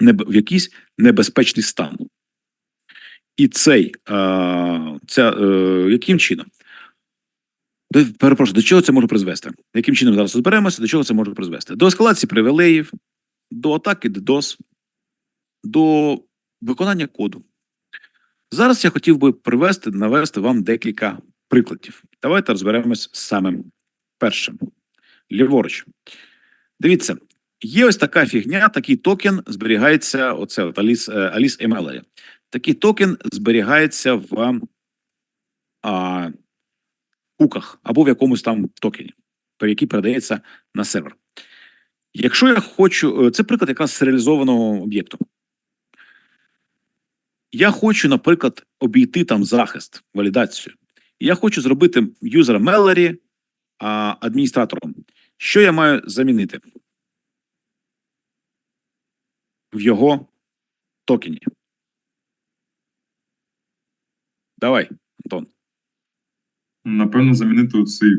в якийсь небезпечний стан. І цей, ця, е, яким чином? До, перепрошую, до чого це може призвести? Яким чином зараз розберемося, до чого це може призвести? До ескалації привілеїв, до атаки DDoS, до виконання коду. Зараз я хотів би привести, навести вам декілька прикладів. Давайте розберемось з самим першим. Ліворуч. Дивіться, є ось така фігня, такий токен зберігається. Оце от Alice, е, Alice ML. Такий токен зберігається в а, куках або в якомусь там токені, то який передається на сервер. Якщо я хочу, е, це приклад якраз серіалізованого об'єкту. Я хочу, наприклад, обійти там захист, валідацію. Я хочу зробити юзера Меллері адміністратором. Що я маю замінити? В його токені. Давай, Антон. Напевно, замінити цей,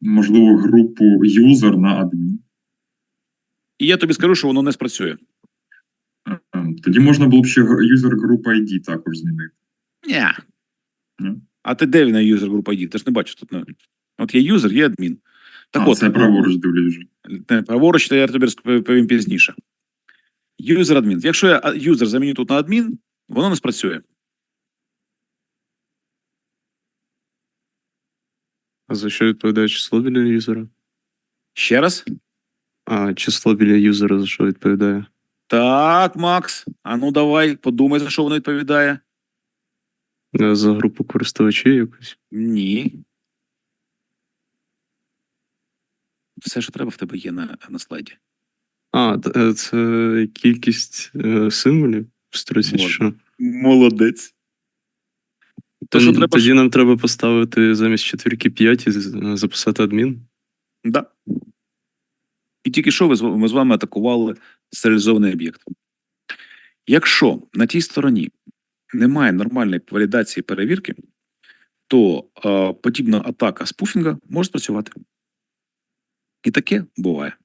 можливо, групу юзер на адмін. І я тобі скажу, що воно не спрацює. Е, Тоді можна було б ще юзер група ID також змінити. Ні. Ні? А ти де на юзер група ID? Ти ж не бачиш тут. ну. От є юзер, є адмін. Так а, от, це праворуч дивлюсь вже. праворуч, то я тобі розповім пізніше. Юзер адмін. Якщо я юзер заміню тут на адмін, воно не спрацює. А за що відповідає число біля юзера? Ще раз. А число біля юзера за що відповідає? Так, Макс. А ну давай, подумай, за що воно відповідає. Е, За групу користувачів якось. Ні. Все, що треба, в тебе є на, на слайді. А, т- е, це кількість е, символів в строці, чи що? Молодець. То, що треба тоді нам треба поставити замість четвірки 5 і з- записати адмін. Да. І тільки що ви з- ми з вами атакували серіалізований об'єкт. Якщо на тій стороні немає нормальної валідації перевірки, то е, подібна атака спуфінга може спрацювати. І таке буває.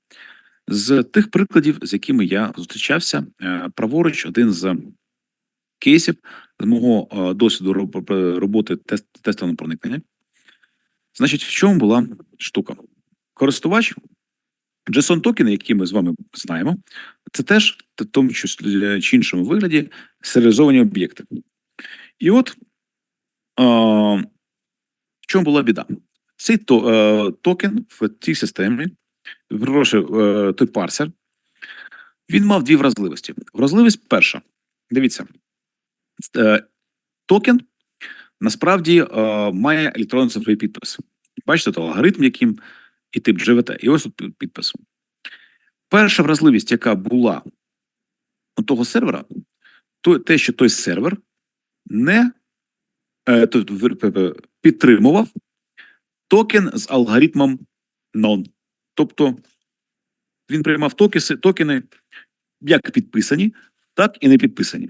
З тих прикладів, з якими я зустрічався, е, праворуч один з кейсів з мого е, досвіду роботи тестового проникнення. Значить, в чому була штука? Користувач JSON токени, які ми з вами знаємо, це теж в тому числі чи іншому вигляді серіалізовані об'єкти. І от а, в чому була біда? Цей то, е, токен в цій системі, прошу, е, той парсер, він мав дві вразливості. Вразливість перша. Дивіться, е, токен насправді е, має електронно цифровий підпис. Бачите, то алгоритм, яким і тип GVT. І ось тут підпис. Перша вразливість, яка була у того сервера, то те, що той сервер не підтримував токен з алгоритмом non. Тобто він приймав токеси, токени як підписані, так і не підписані.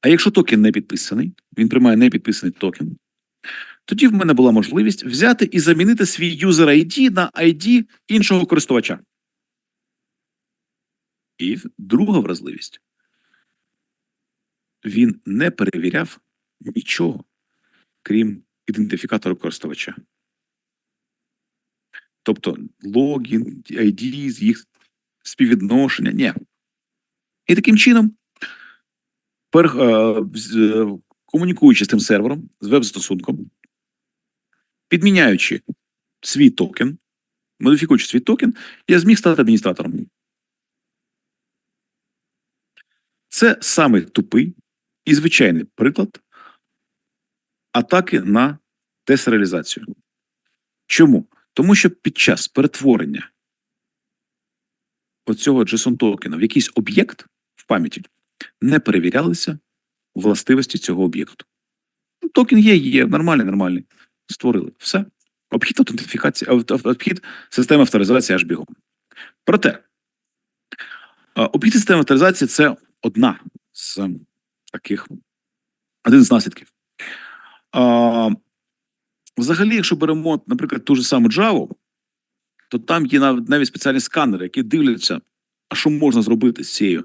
А якщо токен не підписаний, він приймає непідписаний токен, тоді в мене була можливість взяти і замінити свій юзер ID на ID іншого користувача. І друга вразливість. Він не перевіряв нічого, крім ідентифікатору користувача. Тобто логін, ID, їх співвідношення. Ні. І таким чином, пер, е, е, комунікуючи з тим сервером, з веб-застосунком, підміняючи свій токен, модифікуючи свій токен, я зміг стати адміністратором. Це самий тупий і звичайний приклад атаки на десереалізацію. Чому? Тому що під час перетворення оцього JSON токена в якийсь об'єкт в пам'яті не перевірялися властивості цього об'єкту. Ну, Токен є, є, нормальний, нормальний. Створили. Все. Обхід аутентифікації, обхід системи авторизації аж бігом. Проте, обхід системи авторизації це одна з таких, один з наслідків. Взагалі, якщо беремо, наприклад, ту ж саму Java, то там є навіть, спеціальні сканери, які дивляться, а що можна зробити з цією.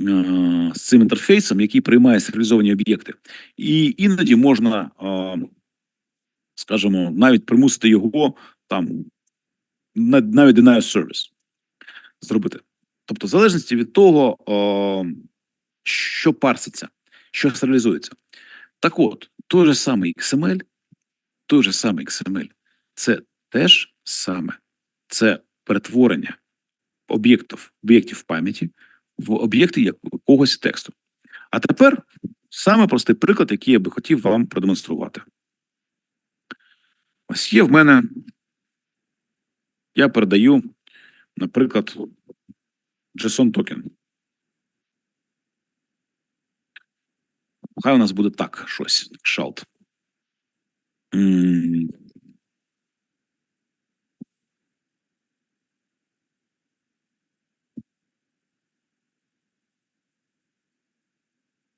е, З цим інтерфейсом, який приймає серіалізовані об'єкти, і іноді можна, е, скажімо, навіть примусити його там навіть denial service зробити. Тобто, в залежності від того, що парситься, що серіалізується. Так от, той же самий XML, той же самий XML, це теж саме це перетворення об'єктів, об'єктів пам'яті в об'єкти якогось тексту. А тепер саме простий приклад, який я би хотів вам продемонструвати. Ось є в мене. Я передаю, наприклад, JSON токен. Хай у нас буде так щось. Шалт. М.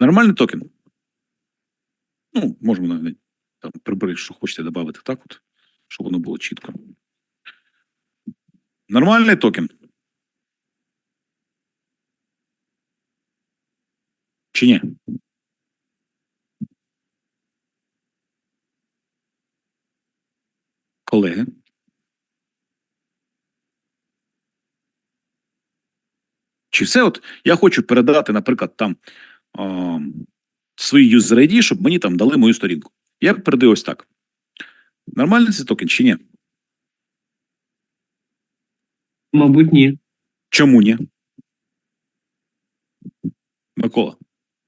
Нормальний токен. Ну, можемо навіть там прибери, що хочете додати так, от, щоб воно було чітко. Нормальний токен. Чи ні? Колеги. Чи все от я хочу передати, наприклад, там а, свої юзер ID, щоб мені там дали мою сторінку. Я передаю ось так. Нормальний це токен чи ні? Мабуть, ні. Чому ні? Микола.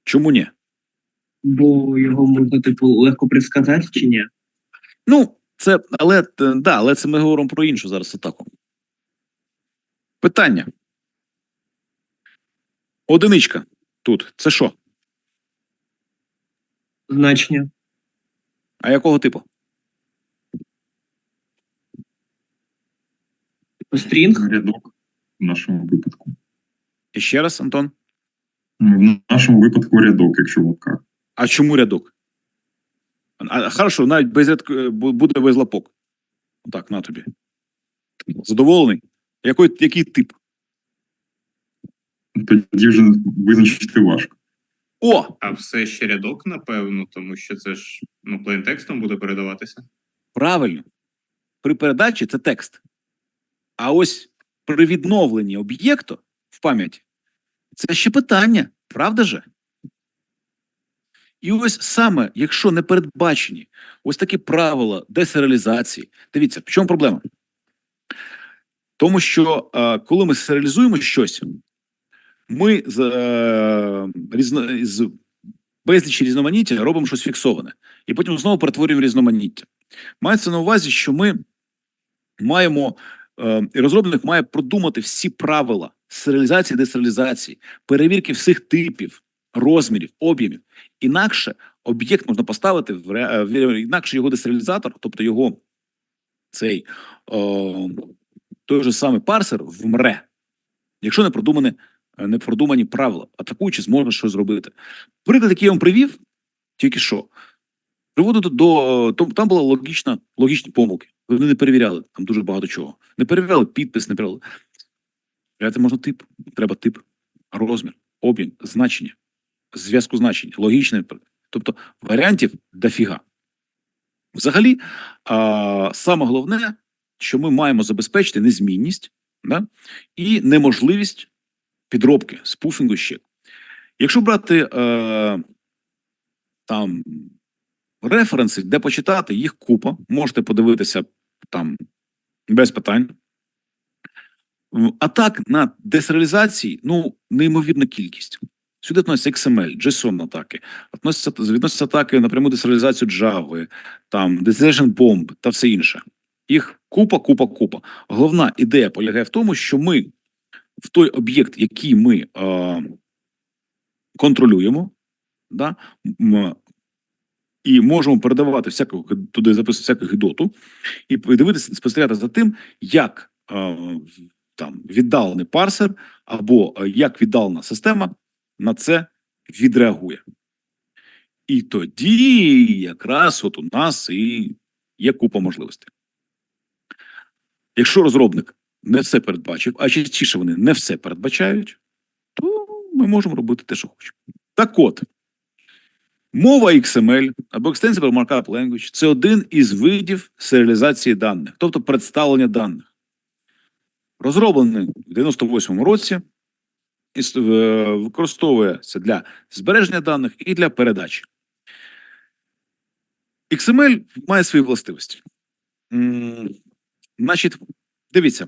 Чому ні? Бо його можна, типу, легко предсказати чи ні? Ну, це, але, е, да, але це ми говоримо про іншу зараз атаку. Питання. Одиничка тут. Це що? Значення. А якого типу? Стрінг. Рядок в нашому випадку. І ще раз, Антон. В нашому випадку рядок, якщо в лапках. А чому рядок? А, хорошо, навіть без рядку е, буде без лапок. Так, на тобі. Задоволений? Який, який тип? Тоді вже визначити важко. О! А все ще рядок, напевно, тому що це ж ну, плейнтекстом буде передаватися. Правильно. При передачі це текст. А ось при відновленні об'єкту в пам'яті це ще питання, правда же? І ось саме, якщо не передбачені ось такі правила десеріалізації, дивіться, в чому проблема? Тому що е, коли ми серіалізуємо щось, ми з, е, різно, з безлічі різноманіття робимо щось фіксоване, і потім знову перетворюємо різноманіття. Мається на увазі, що ми маємо е, розробник має продумати всі правила серіалізації, десеріалізації, перевірки всіх типів, розмірів, об'ємів. Інакше об'єкт можна поставити в, ре- е, інакше його десеріалізатор, тобто його цей о, той же самий парсер вмре, якщо не продумані, е, не продумані правила, атакуючи, зможе щось зробити. Приклад, який я вам привів, тільки що, приводить до, там, була логічна, логічні помилки. Вони не перевіряли там дуже багато чого. Не перевіряли підпис, не перевіряли. Перевіряти можна тип. Треба тип, розмір, об'єм, значення, зв'язку значень, логічне. Тобто варіантів дофіга. Взагалі, а, саме головне, що ми маємо забезпечити незмінність да? і неможливість підробки, спуфінгу ще. Якщо брати е, там референси, де почитати, їх купа. Можете подивитися там без питань. Атак на десеріалізації, ну, неймовірна кількість. Сюди відносяться XML, JSON атаки, відносяться, відносяться атаки на пряму Java, там, Decision Bomb та все інше. Їх купа, купа, купа. Головна ідея полягає в тому, що ми в той об'єкт, який ми е, контролюємо, да, і можемо передавати всяку туди записувати всяку гидоту, і подивитися, спостерігати за тим, як е, там віддалений парсер або як віддалена система на це відреагує. І тоді якраз от у нас і є купа можливостей. Якщо розробник не все передбачив, а частіше вони не все передбачають, то ми можемо робити те, що хочемо. Так от, мова XML або Extensible Markup Language – це один із видів серіалізації даних, тобто представлення даних. Розроблений в 98-му році використовується для збереження даних і для передачі. XML має свої властивості. Значить, дивіться.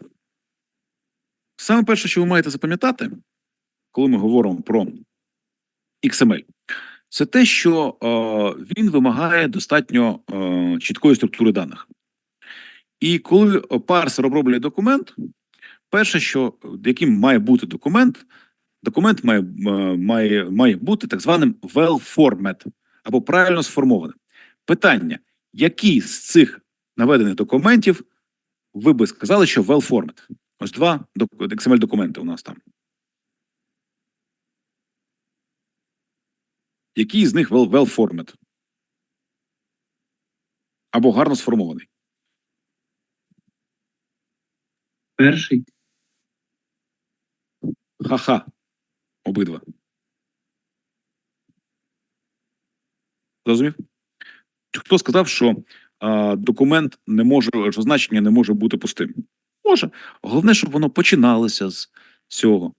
Саме перше, що ви маєте запам'ятати, коли ми говоримо про XML, це те, що е, він вимагає достатньо е, чіткої структури даних. І коли парсер оброблює документ, перше, що яким має бути документ, документ має, е, має, має бути так званим well format або правильно сформованим. Питання: які з цих наведених документів ви би сказали, що well format? Ось два XML документи у нас там. Який з них well, well format? Або гарно сформований? Перший. Ха-ха. Обидва. Зрозумів? Хто сказав, що а, документ не може, що значення не може бути пустим? Може. Головне, щоб воно починалося з цього,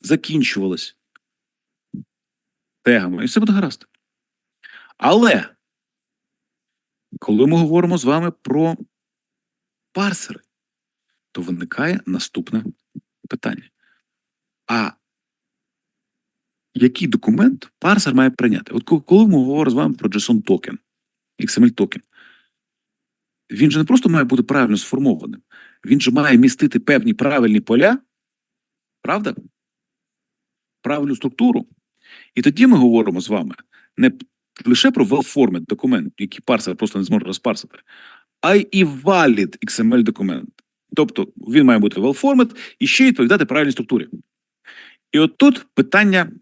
закінчувалось тегами, і все буде гаразд. Але коли ми говоримо з вами про парсери, то виникає наступне питання. А який документ парсер має прийняти? От коли ми говоримо з вами про JSON токен, XML токен, він же не просто має бути правильно сформованим, він же має містити певні правильні поля, правда? Правильну структуру. І тоді ми говоримо з вами не лише про well-format документ, який парсер просто не зможе розпарсити, а й valid XML документ. Тобто він має бути well-format і ще відповідати правильній структурі. І от тут питання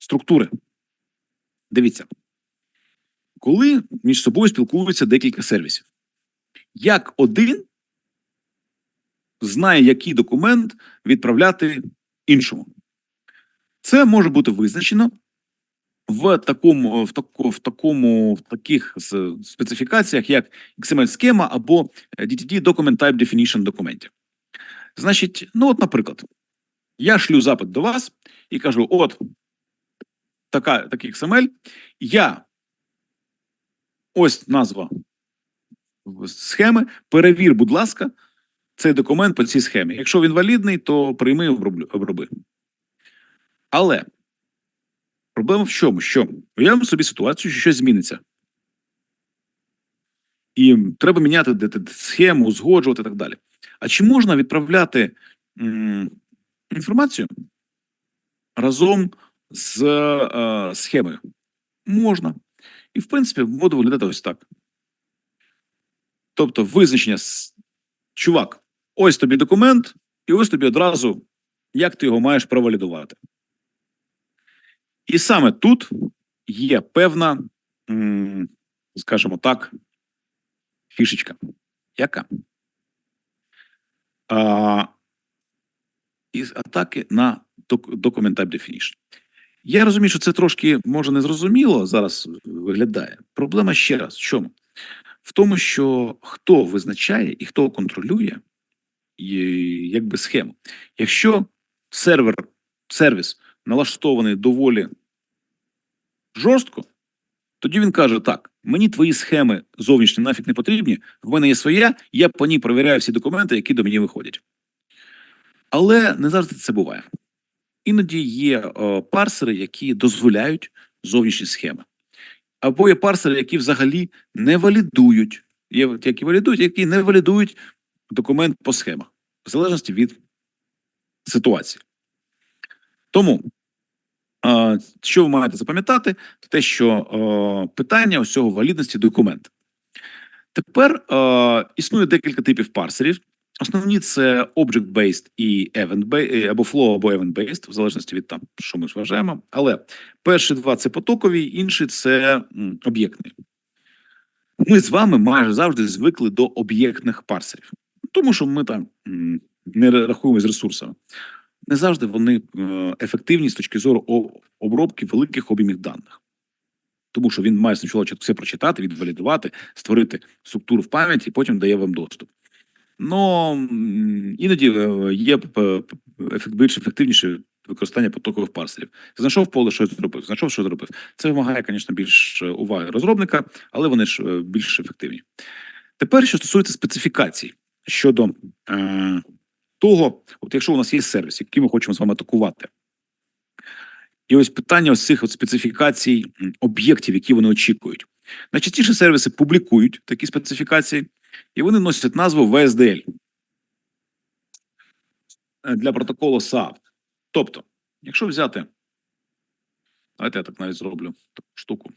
структури. Дивіться, коли між собою спілкуються декілька сервісів, як один знає, який документ відправляти іншому. Це може бути визначено в такому, в таку, в такому, в таких специфікаціях, як XML-схема або DTD Document Type Definition документів. Значить, ну от, наприклад, я шлю запит до вас і кажу: от така, такий XML, я ось назва схеми. Перевір, будь ласка, цей документ по цій схемі. Якщо він валідний, то прийми оброби. Але проблема в чому? Що уявимо собі ситуацію, що щось зміниться. І треба міняти схему, узгоджувати і так далі. А чи можна відправляти м, інформацію разом з е, схемою? Можна. І, в принципі, буде виглядати ось так. Тобто, визначення чувак, ось тобі документ, і ось тобі одразу, як ти його маєш провалідувати. І саме тут є певна, скажімо так, фішечка. Яка? А, із атаки на док- Document Type Definition. Я розумію, що це трошки може незрозуміло зараз виглядає. Проблема ще раз в чому? В тому, що хто визначає і хто контролює якби схему. Якщо сервер, сервіс налаштований доволі жорстко, тоді він каже: так, мені твої схеми зовнішні нафіг не потрібні, в мене є своя, я по ній перевіряю всі документи, які до мені виходять. Але не завжди це буває. Іноді є е, парсери, які дозволяють зовнішні схеми. Або є парсери, які взагалі не валідують. Є які валідують, які не валідують документ по схемах, в залежності від ситуації. Тому, е, що ви маєте запам'ятати, те, що е, питання ось цього валідності документа. Тепер існує декілька типів парсерів. Основні це object-based і event-based, або flow, або event-based, в залежності від там, що ми вважаємо. Але перші два це потокові, інші це м, об'єктний. Ми з вами майже завжди звикли до об'єктних парсерів. Тому що ми там не рахуємо з ресурсами. Не завжди вони е, ефективні з точки зору обробки великих об'ємів даних. Тому що він має спочатку все прочитати, відвалідувати, створити структуру в пам'яті і потім дає вам доступ. Ну іноді е, є більш ефективніше використання потокових парсерів. Знайшов поле, що зробив, знайшов, що зробив. Це вимагає, звісно, більш е, уваги розробника, але вони ж е, більш ефективні. Тепер, що стосується специфікацій щодо е, того, от якщо у нас є сервіс, який ми хочемо з вами атакувати. І ось питання ось цих от специфікацій об'єктів, які вони очікують. Найчастіше сервіси публікують такі специфікації, і вони носять назву VSDL е, для протоколу SAFT. Тобто, якщо взяти, давайте я так навіть зроблю таку штуку.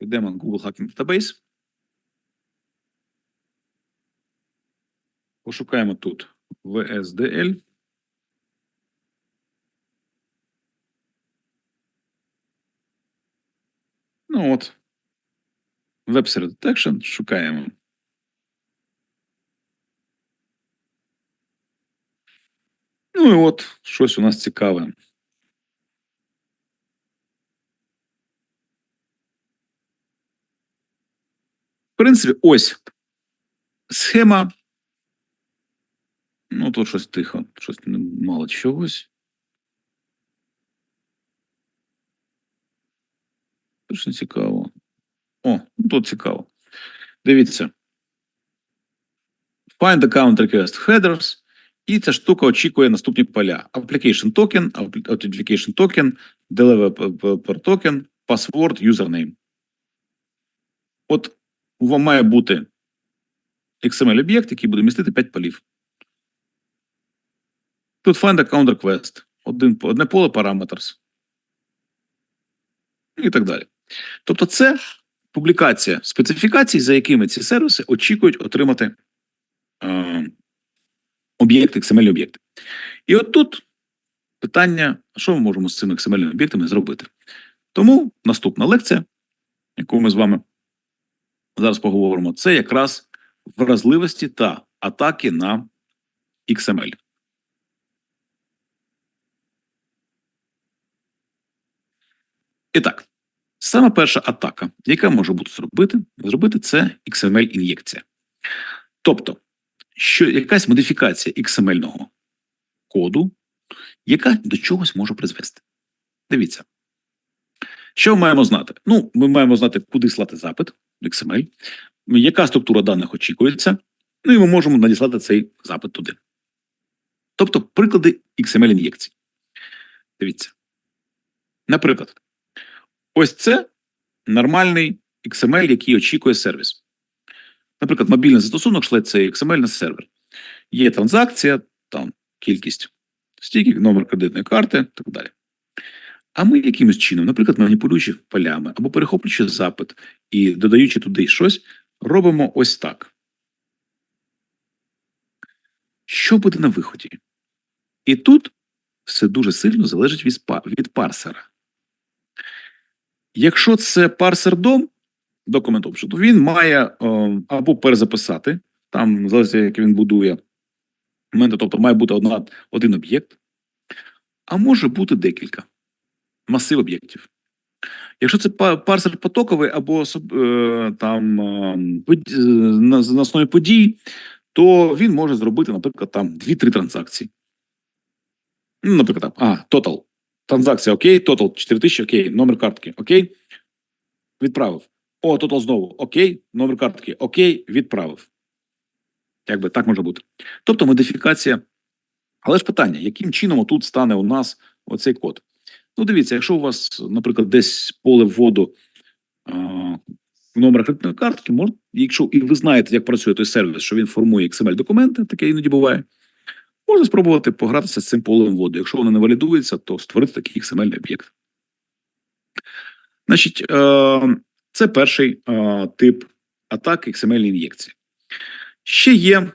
Йдемо на Google Hacking Database. Пошукаємо тут VSDL. Ну от. Web Detection шукаємо. Ну і от щось у нас цікаве. В принципі, ось схема. Ну, тут щось тихо, щось мало чогось. Точно цікаво. О, ну тут цікаво. Дивіться. Find account request headers. І ця штука очікує наступні поля: Application token, Authentication token, Developer token, Password, Username. От вам має бути XML-об'єкт, який буде містити 5 полів. Тут find account request. Один, одне поле parameters. І так далі. Тобто, це публікація специфікацій, за якими ці сервіси очікують отримати е, об'єкти, XML об'єкти. І от тут питання: що ми можемо з цими XML об'єктами зробити? Тому наступна лекція, яку ми з вами зараз поговоримо, це якраз вразливості та атаки на XML. І так, саме перша атака, яка може бути зробити, зробити це XML-ін'єкція. Тобто, що якась модифікація XML-ного коду, яка до чогось може призвести. Дивіться. Що ми маємо знати? Ну, ми маємо знати, куди слати запит XML, яка структура даних очікується, ну і ми можемо надіслати цей запит туди. Тобто, приклади XML-ін'єкцій. Дивіться. Наприклад, ось це нормальний XML, який очікує сервіс. Наприклад, мобільний застосунок шле цей XML на сервер. Є транзакція, там кількість стійків, номер кредитної карти і так далі. А ми якимось чином, наприклад, маніпулюючи полями або перехоплюючи запит і додаючи туди щось, робимо ось так. Що буде на виході? І тут все дуже сильно залежить від парсера. Якщо це парсер дом, документ обшуку, то він має е, або перезаписати, там залежить, як він будує моменти, тобто має бути одна, один об'єкт, а може бути декілька масив об'єктів. Якщо це парсер потоковий або е, там е, на, основі подій, то він може зробити, наприклад, там 2-3 транзакції. Ну, наприклад, там, а, total. Транзакція окей, total 4000, окей, номер картки, окей. Відправив. О, total знову, окей, номер картки, окей, відправив. Якби так може бути. Тобто модифікація. Але ж питання, яким чином тут стане у нас оцей код? Ну, дивіться, якщо у вас, наприклад, десь поле вводу в номер кредитної картки, мож, якщо і ви знаєте, як працює той сервіс, що він формує XML-документи, таке іноді буває, можна спробувати погратися з цим полем вводу. Якщо воно не валідується, то створити такий XML-об'єкт. Значить, е, це перший е, тип атаки XML-ін'єкції. Ще є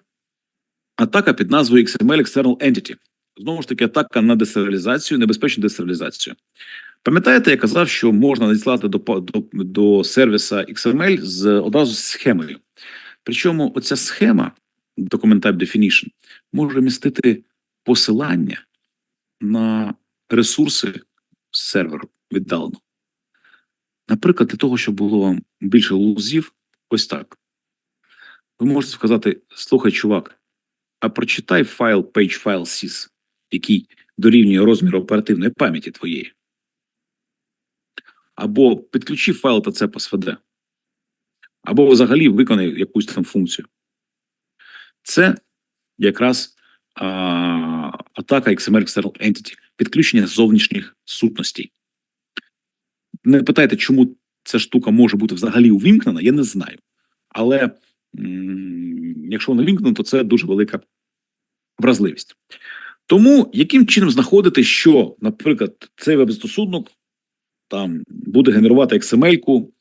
атака під назвою XML External Entity. Знову ж таки, атака на десеріалізацію, небезпечну десеріалізацію. Пам'ятаєте, я казав, що можна надіслати до, до, до сервіса XML з одразу з схемою. Причому оця схема Document Type Definition може містити посилання на ресурси серверу віддалено. Наприклад, для того, щоб було вам більше лузів, ось так. Ви можете сказати: слухай, чувак, а прочитай файл page file sys, який дорівнює розміру оперативної пам'яті твоєї. Або підключи файл TC по SVD. Або взагалі виконай якусь там функцію. Це якраз а, атака XML External Entity, підключення зовнішніх сутностей. Не питайте, чому ця штука може бути взагалі увімкнена, я не знаю. Але м, якщо вона увімкнена, то це дуже велика вразливість. Тому яким чином знаходити, що, наприклад, цей веб-застосунок там буде генерувати XML-ку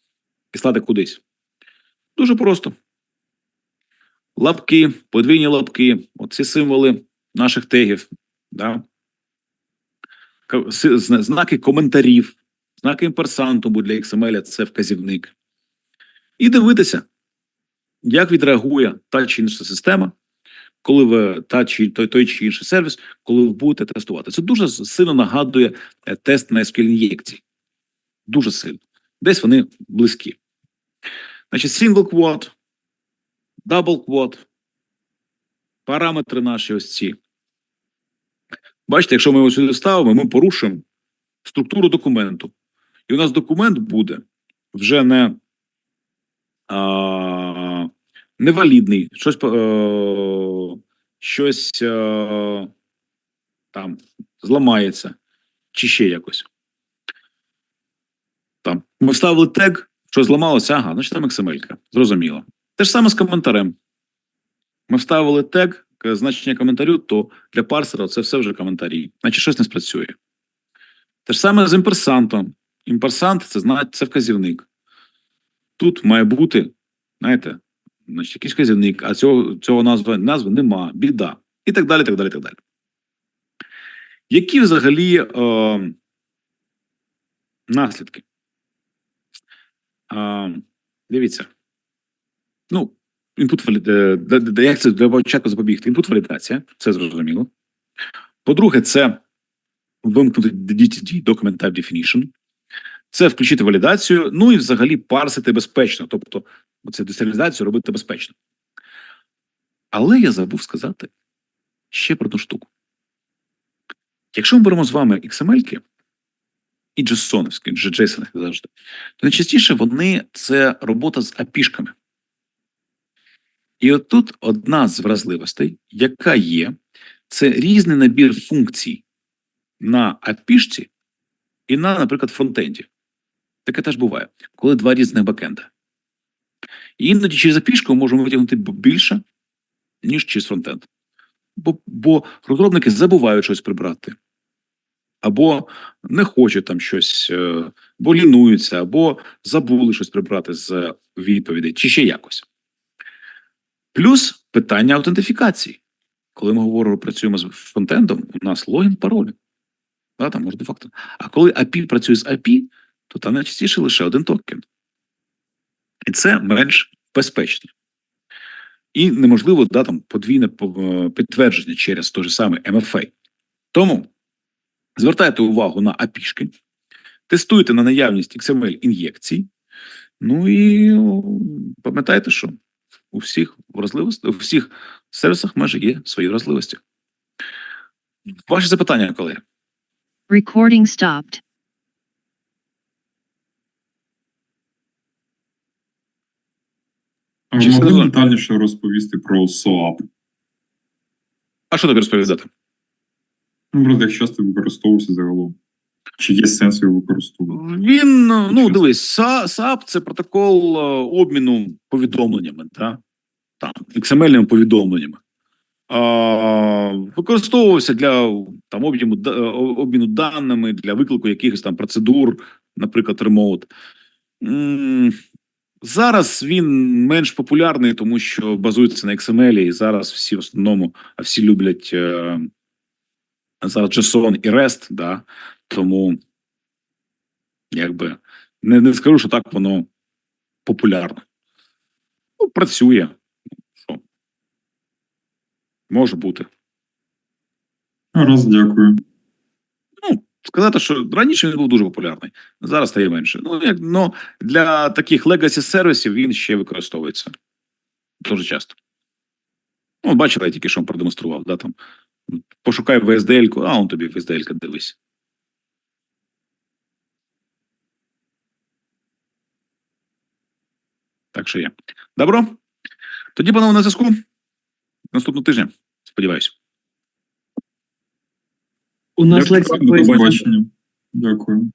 і слати кудись? Дуже просто. Лапки, подвійні лапки, оці символи наших тегів, да? Знаки коментарів, знаки імперсанту, бо для XML це вказівник. І дивитися, як відреагує та чи інша система, коли ви та чи той, той чи інший сервіс, коли ви будете тестувати. Це дуже сильно нагадує е, тест на SQL ін'єкції. Дуже сильно. Десь вони близькі. Значить, single quote, double quote, параметри наші ось ці. Бачите, якщо ми його сюди ставимо, ми порушуємо структуру документу. І у нас документ буде вже не, а, невалідний, щось, е, щось е, там зламається, чи ще якось. Там, ми вставили тег, що зламалося, ага, значить там XML. Зрозуміло. Те ж саме з коментарем. Ми вставили тег, значення коментарю, то для парсера це все вже коментарі. Значить, щось не спрацює. Те ж саме з імперсантом. Імперсант це це вказівник. Тут має бути, знаєте, значить, якийсь вказівник, а цього, цього назви, назви нема, біда. І так далі, так далі, так далі. Які взагалі е, наслідки? Е, дивіться. Ну, інпут валідація. Як це для початку запобігти? Інпут валідація, це зрозуміло. По-друге, це вимкнути DTD Document Type Definition. Це включити валідацію, ну і взагалі парсити безпечно, тобто оце десеріалізацію робити безпечно. Але я забув сказати ще про одну штуку. Якщо ми беремо з вами XML-ки і JSON, JSON завжди, то найчастіше вони це робота з API-шками. І от тут одна з вразливостей, яка є, це різний набір функцій на API-шці і на, наприклад, фронтенді. Таке теж буває, коли два різних бекенда. І іноді через ми можемо витягнути більше, ніж через фронтенд. Бо, бо розробники забувають щось прибрати. Або не хочуть там щось, е, або лінуються, або забули щось прибрати з відповідей, чи ще якось. Плюс питання аутентифікації. Коли ми говоримо, працюємо з фронтендом, у нас логін, пароль. Да, там де-факто. А коли API працює з API, то там найчастіше лише один токен. І це менш безпечно. І неможливо да, там, подвійне е, підтвердження через той же самий MFA. Тому звертайте увагу на API-шки, тестуйте на наявність XML-ін'єкцій. Ну і пам'ятайте, що у всіх вразливостях, у всіх сервісах майже є свої вразливості. Ваші запитання, колеги? Recording stopped. А Чи могли зрозуміло? детальніше розповісти про SOAP? А що тобі розповідати? Ну, просто як часто використовувався загалом. Чи є сенс його використовувати? Він, ну дивись, Са- SAP – це протокол е, обміну повідомленнями, та? там, XML повідомленнями. А, використовувався для там, обміну, е, обміну даними, для виклику якихось там процедур, наприклад, ремоут. Зараз він менш популярний, тому що базується на XML, і зараз всі в основному, а всі люблять е, зараз JSON і REST, да, тому якби не, не скажу, що так воно популярно. Ну, працює. Що? Може бути. Раз, дякую. Ну, сказати, що раніше він був дуже популярний, зараз стає менше. Ну, як, ну для таких legacy сервісів він ще використовується дуже часто. Ну, бачили, я тільки що вам продемонстрував, да, там. Пошукай VSDL-ку, а он тобі VSDL-ка дивись. Так що є. Добро. Тоді, панове, на зв'язку. Наступного тижня. Сподіваюсь. У нас лекція. Дякую.